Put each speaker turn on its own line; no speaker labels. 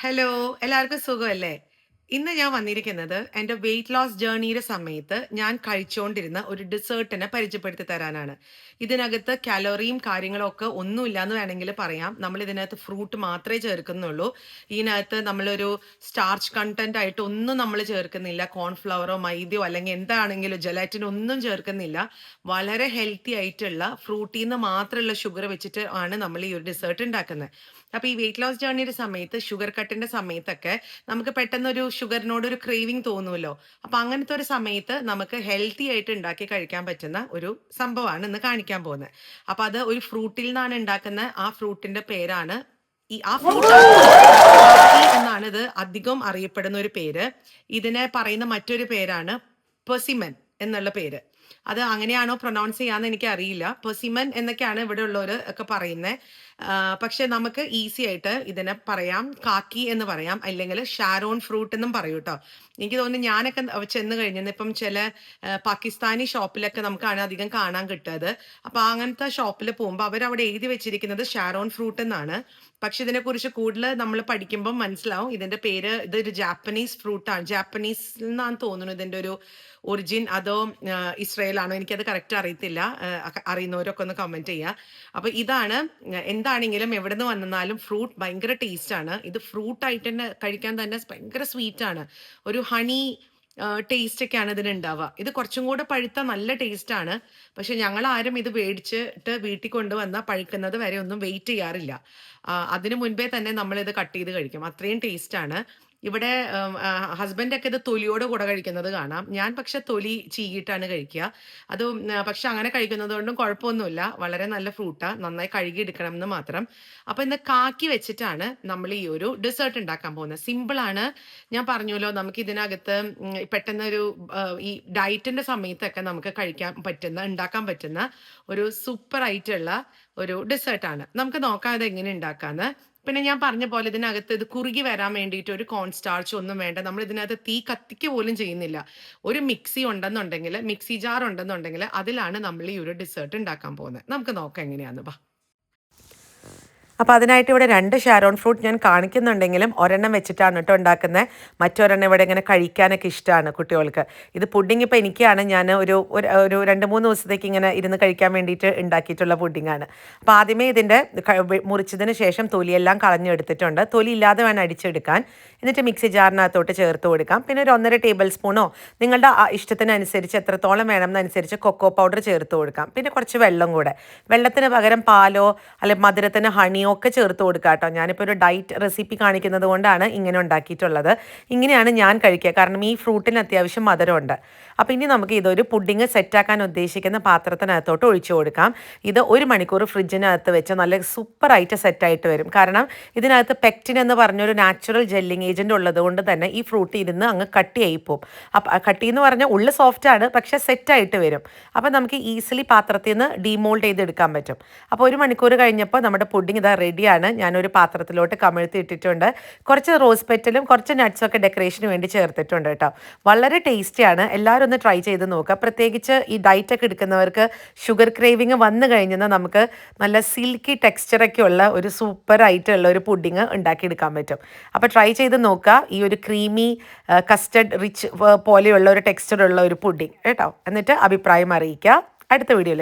Hello എല്ലാവർക്കും സുഖമല്ലേ ഇന്ന് ഞാൻ വന്നിരിക്കുന്നത് എന്റെ വെയിറ്റ് ലോസ് ജേർണിയുടെ സമയത്ത് ഞാൻ കഴിച്ചുകൊണ്ടിരുന്ന ഒരു ഡെസേർട്ടിനെ പരിചയപ്പെടുത്തി തരാനാണ്. ഇതിനകത്ത് കാലോറിയും കാര്യങ്ങളും ഒക്കെ ഒന്നുമില്ല എന്ന് വേണമെങ്കിൽ പറയാം. നമ്മൾ ഇതിനകത്ത് ഫ്രൂട്ട് മാത്രമേ ചേർക്കുന്നുള്ളൂ. ഇതിനകത്ത് നമ്മളൊരു സ്റ്റാർച്ച് കണ്ടന്റ് ആയിട്ട് ഒന്നും നമ്മൾ ചേർക്കുന്നില്ല. കോൺഫ്ലവറോ മൈദയോ അല്ലെങ്കിൽ എന്താണെങ്കിലും ജലാറ്റിൻ ഒന്നും ചേർക്കുന്നില്ല. വളരെ ഹെൽത്തി ആയിട്ടുള്ള ഫ്രൂട്ടിൽ നിന്ന് മാത്രമുള്ള ഷുഗർ വെച്ചിട്ട് ആണ് നമ്മൾ ഈ ഒരു ഡെസേർട്ട് ഉണ്ടാക്കുന്നത്. അപ്പൊ ഈ വെയിറ്റ് ലോസ് ജേർണിയുടെ സമയത്ത് ഷുഗർ കട്ടിന്റെ സമയത്തൊക്കെ നമുക്ക് പെട്ടെന്ന് ഒരു ഷുഗറിനോട് ഒരു ക്രേവിങ് തോന്നുമല്ലോ. അപ്പൊ അങ്ങനത്തെ ഒരു സമയത്ത് നമുക്ക് ഹെൽത്തി ആയിട്ട് ഉണ്ടാക്കി കഴിക്കാൻ പറ്റുന്ന ഒരു സംഭവമാണ് ഇന്ന് കാണിക്കാൻ പോകുന്നത്. അപ്പൊ അത് ഒരു ഫ്രൂട്ടിൽ നിന്നാണ് ഉണ്ടാക്കുന്ന ആ ഫ്രൂട്ടിന്റെ പേരാണ് ഈ ആ ഫ്രൂട്ട് എന്നാണ് ഇത് അധികം അറിയപ്പെടുന്ന ഒരു പേര്. ഇതിനെ പറയുന്ന മറ്റൊരു പേരാണ് പെർസിമൻ എന്നുള്ള പേര്. അത് അങ്ങനെയാണോ പ്രൊനൗൺസ് ചെയ്യാന്ന് എനിക്ക് അറിയില്ല പെർസിമൻ എന്നൊക്കെയാണ് ഇവിടെ ഉള്ളവർ ഒക്കെ പറയുന്നത് പക്ഷെ നമുക്ക് ഈസി ആയിട്ട് ഇതിനെ പറയാം. കാക്കി എന്ന് പറയാം. അല്ലെങ്കിൽ ഷാരോൺ ഫ്രൂട്ട് എന്നും പറയൂ കേട്ടോ. എനിക്ക് തോന്നുന്നു ഞാനൊക്കെ ചെന്ന് കഴിഞ്ഞത് ഇപ്പം ചില പാകിസ്ഥാനി ഷോപ്പിലൊക്കെ നമുക്കാണ് അധികം കാണാൻ കിട്ടുന്നത്. അപ്പൊ അങ്ങനത്തെ ഷോപ്പിൽ പോകുമ്പോൾ അവരവിടെ എഴുതി വെച്ചിരിക്കുന്നത് ഷാരോൺ ഫ്രൂട്ട് എന്നാണ്. പക്ഷെ ഇതിനെക്കുറിച്ച് കൂടുതൽ നമ്മൾ പഠിക്കുമ്പോൾ മനസ്സിലാവും. ഇതിന്റെ പേര് ഇതൊരു ജാപ്പനീസ് ഫ്രൂട്ടാണ് ജാപ്പനീസ് എന്നാണ് തോന്നുന്നു ഇതിന്റെ ഒരു ഒറിജിൻ അതോ ഇസ്രയേൽ ആണോ എനിക്കത് കറക്റ്റ് അറിയത്തില്ല. അറിയുന്നവരൊക്കെ ഒന്ന് കമന്റ് ചെയ്യുക അപ്പോൾ ഇതാണ് എന്താണെങ്കിലും എവിടെ നിന്ന് വന്നാലും ഫ്രൂട്ട് ഭയങ്കര ടേസ്റ്റ് ആണ്. ഇത് ഫ്രൂട്ട് ആയിട്ട് തന്നെ കഴിക്കാൻ തന്നെ ഭയങ്കര സ്വീറ്റ് ആണ്. ഒരു ഹണി ടേസ്റ്റ് ഒക്കെയാണ് ഇതിന് ഉണ്ടാവുക ഇത് കുറച്ചും കൂടെ പഴുത്ത നല്ല ടേസ്റ്റ് ആണ്. പക്ഷെ ഞങ്ങൾ ആരും ഇത് മേടിച്ചിട്ട് വീട്ടിൽ കൊണ്ടുവന്ന പഴുക്കുന്നത് വരെ ഒന്നും വെയിറ്റ് ചെയ്യാറില്ല. അതിനു മുൻപേ തന്നെ നമ്മൾ ഇത് കട്ട് ചെയ്ത് കഴിക്കും. അത്രയും ടേസ്റ്റ് ആണ്. ഇവിടെ ഹസ്ബൻഡൊക്കെ ഇത് തൊലിയോട് കൂടെ കഴിക്കുന്നത് കാണാം. ഞാൻ പക്ഷെ തൊലി ചീകിയിട്ടാണ് കഴിക്കുക. അത് പക്ഷെ അങ്ങനെ കഴിക്കുന്നത് കൊണ്ടും കുഴപ്പമൊന്നുമില്ല. വളരെ നല്ല ഫ്രൂട്ടാണ് നന്നായി കഴുകി എടുക്കണം എന്ന് മാത്രം. അപ്പം ഇന്ന് കാക്കി വെച്ചിട്ടാണ് നമ്മൾ ഈ ഒരു ഡെസേർട്ട് ഉണ്ടാക്കാൻ പോകുന്നത്. സിമ്പിളാണ് ഞാൻ പറഞ്ഞല്ലോ നമുക്ക് ഇതിനകത്ത് പെട്ടെന്നൊരു ഈ ഡയറ്റിന്റെ സമയത്തൊക്കെ നമുക്ക് കഴിക്കാൻ പറ്റുന്ന ഉണ്ടാക്കാൻ പറ്റുന്ന ഒരു സൂപ്പർ ആയിട്ടുള്ള ഒരു ഡെസേർട്ടാണ് നമുക്ക് നോക്കാം ഇത് എങ്ങനെ ഉണ്ടാക്കാന്ന്. പിന്നെ ഞാൻ പറഞ്ഞ പോലെ ഇതിനകത്ത് ഇത് കുറുകി വരാൻ വേണ്ടിയിട്ട് ഒരു കോൺ സ്റ്റാർച്ച് ഒന്നും വേണ്ട. നമ്മൾ ഇതിനകത്ത് തീ കത്തിക്ക പോലും ചെയ്യുന്നില്ല. ഒരു മിക്സി ഉണ്ടെന്നുണ്ടെങ്കിൽ മിക്സി ജാർ ഉണ്ടെന്നുണ്ടെങ്കിൽ അതിലാണ് നമ്മൾ ഈ ഒരു ഡെസേർട്ട് ഉണ്ടാക്കാൻ പോകുന്നത്. നമുക്ക് നോക്കാം എങ്ങനെയാന്ന്. ബാ
അപ്പോൾ അതിനായിട്ട് ഇവിടെ രണ്ട് ഷാരോൺ ഫ്രൂട്ട് ഞാൻ കാണിക്കുന്നുണ്ടെങ്കിലും ഒരെണ്ണം വെച്ചിട്ടാണ് കേട്ടോ ഉണ്ടാക്കുന്നത്. മറ്റൊരെണ്ണം ഇവിടെ ഇങ്ങനെ കഴിക്കാനൊക്കെ ഇഷ്ടമാണ് കുട്ടികൾക്ക്. ഇത് പുഡിംഗ് ഇപ്പോൾ എനിക്കാണ്. ഞാൻ ഒരു ഒരു രണ്ട് മൂന്ന് ദിവസത്തേക്ക് ഇങ്ങനെ ഇരുന്ന് കഴിക്കാൻ വേണ്ടിയിട്ട് ഉണ്ടാക്കിയിട്ടുള്ള പുഡിങ്ങാണ് അപ്പോൾ ആദ്യമേ ഇതിന്റെ മുറിച്ചതിന് ശേഷം തൊലിയെല്ലാം കളഞ്ഞെടുത്തിട്ടുണ്ട്. തൊലി ഇല്ലാതെ വേണം അടിച്ചെടുക്കാൻ. എന്നിട്ട് മിക്സി ജാറിനകത്തോട്ട് ചേർത്ത് കൊടുക്കാം. പിന്നെ ഒരു ഒന്നര ടേബിൾ സ്പൂണോ നിങ്ങളുടെ ഇഷ്ടത്തിനനുസരിച്ച് എത്രത്തോളം വേണം എന്നനുസരിച്ച് കൊക്കോ പൗഡർ ചേർത്ത് കൊടുക്കാം. പിന്നെ കുറച്ച് വെള്ളം കൂടെ. വെള്ളത്തിന് പകരം പാലോ അല്ലെങ്കിൽ മധുരത്തിന് ഹണിയോ ഒക്കെ ചേർത്ത് കൊടുക്കുക കേട്ടോ ഞാനിപ്പോൾ ഒരു ഡയറ്റ് റെസിപ്പി കാണിക്കുന്നത് കൊണ്ടാണ് ഇങ്ങനെ ഉണ്ടാക്കിയിട്ടുള്ളത്. ഇങ്ങനെയാണ് ഞാൻ കഴിക്കുക. കാരണം ഈ ഫ്രൂട്ടിന് അത്യാവശ്യം മധുരമുണ്ട്. അപ്പോൾ ഇനി നമുക്ക് ഇതൊരു പുഡിങ് സെറ്റാക്കാൻ ഉദ്ദേശിക്കുന്ന പാത്രത്തിനകത്തോട്ട് ഒഴിച്ചു കൊടുക്കാം. ഇത് ഒരു മണിക്കൂർ ഫ്രിഡ്ജിനകത്ത് വെച്ച് നല്ല സൂപ്പറായിട്ട് സെറ്റായിട്ട് വരും. കാരണം ഇതിനകത്ത് പെക്റ്റിൻ എന്ന് പറഞ്ഞൊരു നാച്ചുറൽ ജെല്ലിങ് ഏജന്റ് ഉള്ളതുകൊണ്ട് തന്നെ ഈ ഫ്രൂട്ട് ഇരുന്ന് അങ്ങ് കട്ടിയായി പോകും അപ്പം കട്ടി എന്ന് പറഞ്ഞാൽ ഉള്ളിൽ സോഫ്റ്റാണ് പക്ഷേ സെറ്റായിട്ട് വരും. അപ്പം നമുക്ക് ഈസിലി പാത്രത്തിൽ നിന്ന് ഡീമോൾഡ് ചെയ്തെടുക്കാൻ പറ്റും. അപ്പോൾ ഒരു മണിക്കൂർ കഴിഞ്ഞപ്പോൾ നമ്മുടെ പുഡിങ് ഇതാ റെഡിയാണ് ഞാനൊരു പാത്രത്തിലോട്ട് കമിഴ്ത്തി ഇട്ടിട്ടുണ്ട്. കുറച്ച് റോസ് പെറ്റലും കുറച്ച് നട്ട്സൊക്കെ ഡെക്കറേഷന് വേണ്ടി ചേർത്തിട്ടുണ്ട് കേട്ടോ. വളരെ ടേസ്റ്റിയാണ് എല്ലാവരും ഒന്ന് ട്രൈ ചെയ്ത് നോക്കുക. പ്രത്യേകിച്ച് ഈ ഡയറ്റ് ഒക്കെ എടുക്കുന്നവർക്ക് ഷുഗർ ക്രേവിങ് വന്നു കഴിഞ്ഞാൽ നമുക്ക് നല്ല സിൽക്കി ടെക്സ്ചറൊക്കെ ഉള്ള ഒരു സൂപ്പർ ആയിട്ടുള്ള ഒരു പുഡിങ് ഉണ്ടാക്കിയെടുക്കാൻ പറ്റും. അപ്പോൾ ട്രൈ ചെയ്ത് നോക്കുക. ഈ ഒരു ക്രീമി കസ്റ്റഡ് റിച്ച് പോലെയുള്ള ഒരു ടെക്സ്ചറുള്ള ഒരു പുഡിങ് കേട്ടോ? എന്നിട്ട് അഭിപ്രായം അറിയിക്കുക. അടുത്ത വീഡിയോയിൽ